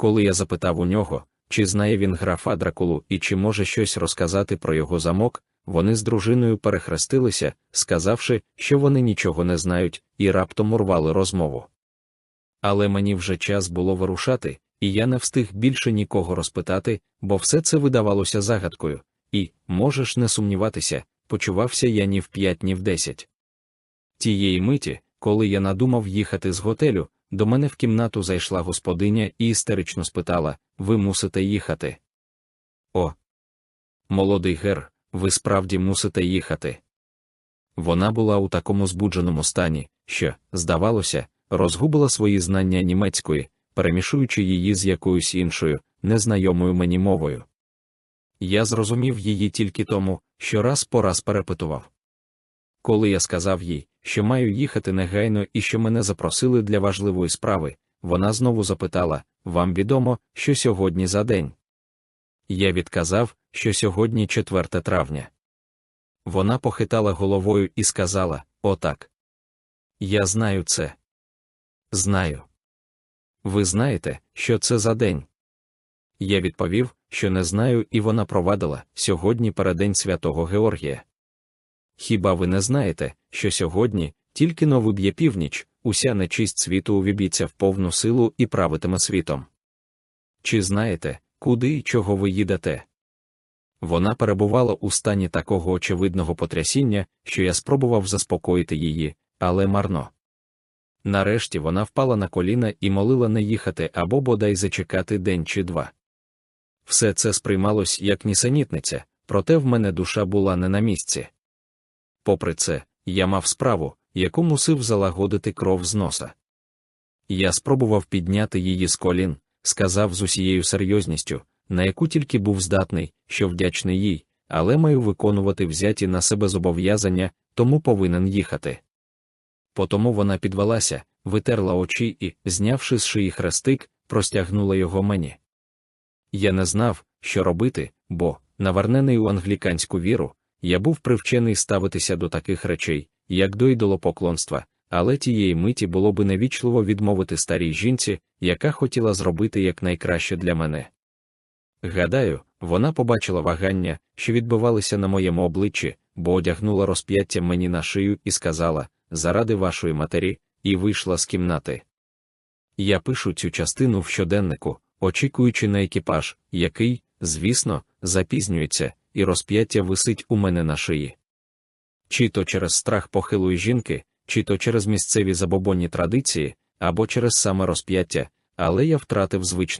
коли я запитав у нього, чи знає він графа Дракулу і чи може щось розказати про його замок, вони з дружиною перехрестилися, сказавши, що вони нічого не знають, і раптом урвали розмову. Але мені вже час було вирушати, і я не встиг більше нікого розпитати, бо все це видавалося загадкою, і, можеш не сумніватися, почувався я ні в п'ять, ні в десять. Тієї миті, коли я надумав їхати з готелю, до мене в кімнату зайшла господиня і істерично спитала ви мусите їхати. О, молодий гер, ви справді мусите їхати. Вона була у такому збудженому стані, що, здавалося, розгубила свої знання німецької, перемішуючи її з якоюсь іншою, незнайомою мені мовою. Я зрозумів її тільки тому, що раз по раз перепитував. Коли я сказав їй, що маю їхати негайно і що мене запросили для важливої справи, вона знову запитала Вам відомо, що сьогодні за день? Я відказав, що сьогодні 4 травня. Вона похитала головою і сказала Отак. Я знаю це. Знаю. Ви знаєте, що це за день? Я відповів, що не знаю, і вона провадила сьогодні передень святого Георгія. Хіба ви не знаєте, що сьогодні, тільки но виб'є північ, уся нечисть світу увіб'ється в повну силу і правитиме світом? Чи знаєте, куди і чого ви їдете? Вона перебувала у стані такого очевидного потрясіння, що я спробував заспокоїти її, але марно. Нарешті вона впала на коліна і молила не їхати або бодай зачекати день чи два. Все це сприймалось як нісенітниця, проте в мене душа була не на місці. Попри це, я мав справу, яку мусив залагодити кров з носа. Я спробував підняти її з колін, сказав з усією серйозністю, на яку тільки був здатний, що вдячний їй, але маю виконувати взяті на себе зобов'язання, тому повинен їхати. Потому вона підвелася, витерла очі і, знявши з шиї хрестик, простягнула його мені. Я не знав, що робити, бо, навернений у англіканську віру, я був привчений ставитися до таких речей, як до ідолопоклонства, але тієї миті було би невічливо відмовити старій жінці, яка хотіла зробити якнайкраще для мене. Гадаю, вона побачила вагання, що відбивалися на моєму обличчі, бо одягнула розп'яття мені на шию і сказала заради вашої матері, і вийшла з кімнати. Я пишу цю частину в щоденнику, очікуючи на екіпаж, який, звісно, запізнюється, і розп'яття висить у мене на шиї. Чи то через страх похилої жінки, чи то через місцеві забобонні традиції, або через саме розп'яття, але я втратив звичний